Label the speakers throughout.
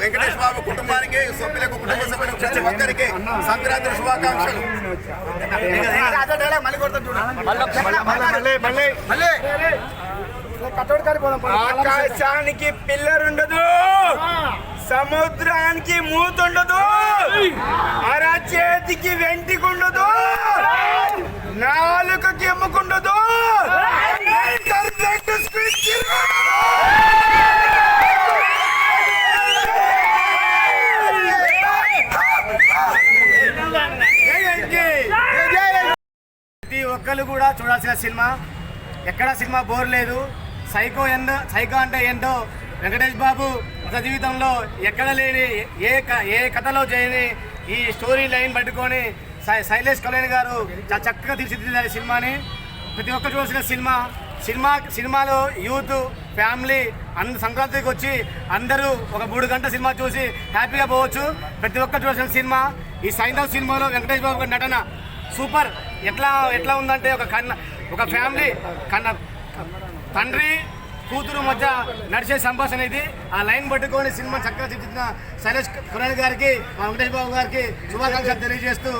Speaker 1: వెంకటేష్ బాబు కుటుంబానికి సభ్యులకు కుటుంబ సభ్యులకు ప్రతి ఒక్కరికి సంక్రాంతి శుభాకాంక్షలు.
Speaker 2: ఆకాశానికి పిల్లర్ ఉండదు సముద్రానికి మూతుండదు. అరచేతికి వెంటికుండదు. కూడా చూడాల్సిన సినిమా. ఎక్కడ సినిమా బోర్ లేదు. సైకో ఎందో సైకో అంటే ఏంటో వెంకటేష్ బాబు గత జీవితంలో ఎక్కడ లేని ఏ ఏ కథలో చేయని ఈ స్టోరీ లైన్ పట్టుకొని శైలేష్ కళ్యాణ్ గారు చాలా చక్కగా తీర్చిదిద్దారు సినిమాని. ప్రతి ఒక్కరు చూడాల్సిన సినిమా. సినిమా సినిమాలో యూత్ ఫ్యామిలీ అంద సంక్రాంతికి వచ్చి అందరూ ఒక మూడు గంటల సినిమా చూసి హ్యాపీగా పోవచ్చు. ప్రతి ఒక్కరు చూడాల్సిన సినిమా. ఈ సైంధవ్ సినిమాలో వెంకటేష్ బాబు గారి నటన సూపర్. ఎట్లా ఎట్లా ఉందంటే ఒక కన్న ఒక ఫ్యామిలీ కన్న తండ్రి కూతురు మధ్య నడిచే సంభాషణ ఇది. ఆ లైన్ పట్టుకొని సినిమా చక్కగా చిత్రించిన శైలేష్ కురాణ్ గారికి మా వెంకటేష్ బాబు గారికి శుభాకాంక్షలు తెలియజేస్తూ.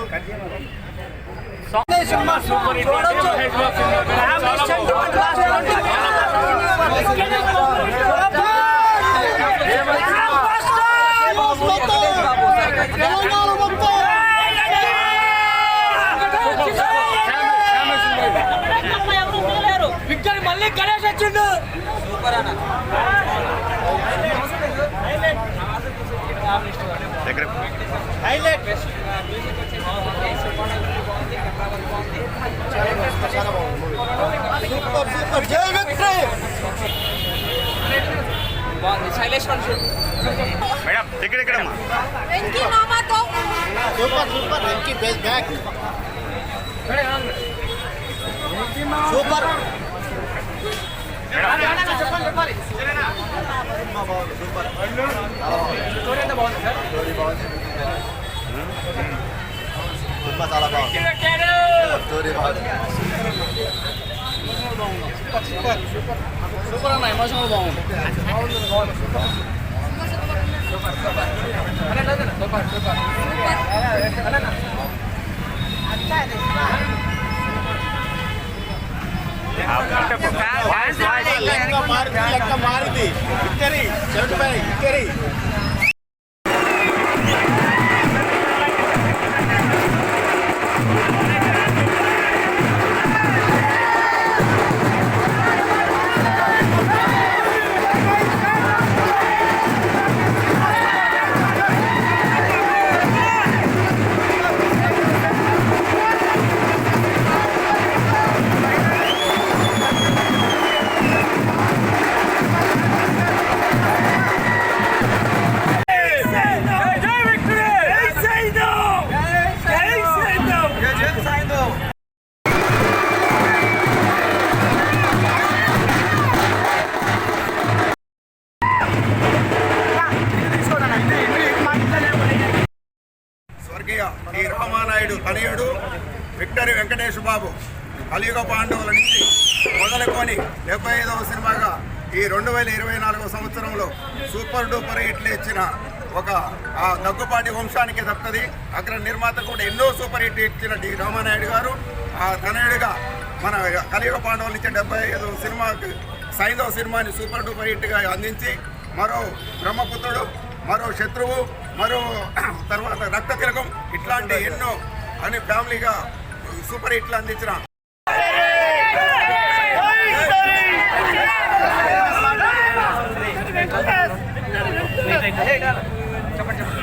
Speaker 3: విక్టరీ బాగుంది శైలేష్ మనిషి
Speaker 1: మేడం టికెట్ ఎక్కడమ్మా
Speaker 4: Venky మామతో
Speaker 5: super super Venky best back. Super. Cinema చాలా బాగుంది. Story
Speaker 3: super. బాగుంది సూపర్. సూపర్
Speaker 5: లెక్క మారింది లెక్క మారింది విక్టరీ సెవెంటీ
Speaker 1: ఇక్కడి టి రామానాయుడు తనయుడు విక్టరీ వెంకటేష్ బాబు కలియుగ పాండవుల నుంచి మొదలుకొని డెబ్బై ఐదవ సినిమాగా ఈ రెండు వేల ఇరవై నాలుగవ సంవత్సరంలో సూపర్ డూపర్ హిట్లు ఇచ్చిన ఒక ఆ దగ్గుపాటి వంశానికి తప్పది. అక్కడ నిర్మాత కూడా ఎన్నో సూపర్ హిట్ ఇచ్చిన డి రామానాయుడు గారు. ఆ తనయుడిగా మన కలియుగ పాండవుల నుంచి డెబ్బై ఐదు సినిమాకి సైదవ సినిమాని సూపర్ డూపర్ హిట్గా అందించి మరో బ్రహ్మపుత్రుడు మరో శత్రువు మరో తర్వాత రక్త తిలకం ఇట్లాంటి ఎన్నో అని ఫ్యామిలీగా సూపర్ హిట్లు అందించిన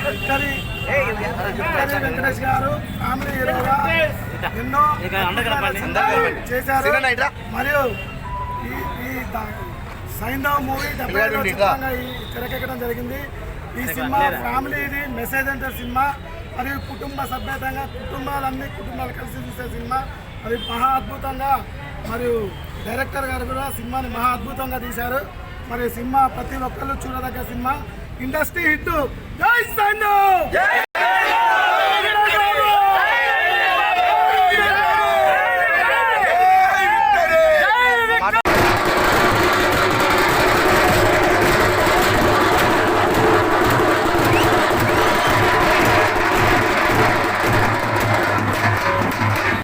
Speaker 2: విక్టరీ విక్టరీ వెంకటేష్ గారు ఫ్యామిలీ హీరోగా ఎన్నో చేశారు మరియు ఈ సైంధవ్ మూవీ డెబ్బై తెరకెక్కడం జరిగింది. ఈ సినిమా ఫ్యామిలీ ఇది మెసేజ్ అంటే సినిమా మరియు కుటుంబ సభ్యతంగా కుటుంబాలన్నీ కుటుంబాలు కలిసి చూసే సినిమా. మరి మహా అద్భుతంగా మరియు డైరెక్టర్ గారు కూడా సినిమాని మహా అద్భుతంగా తీశారు. మరి సినిమా ప్రతి ఒక్కళ్ళు చూడదగ్గ సినిమా. ఇండస్ట్రీ హిట్ జై సైంధవ్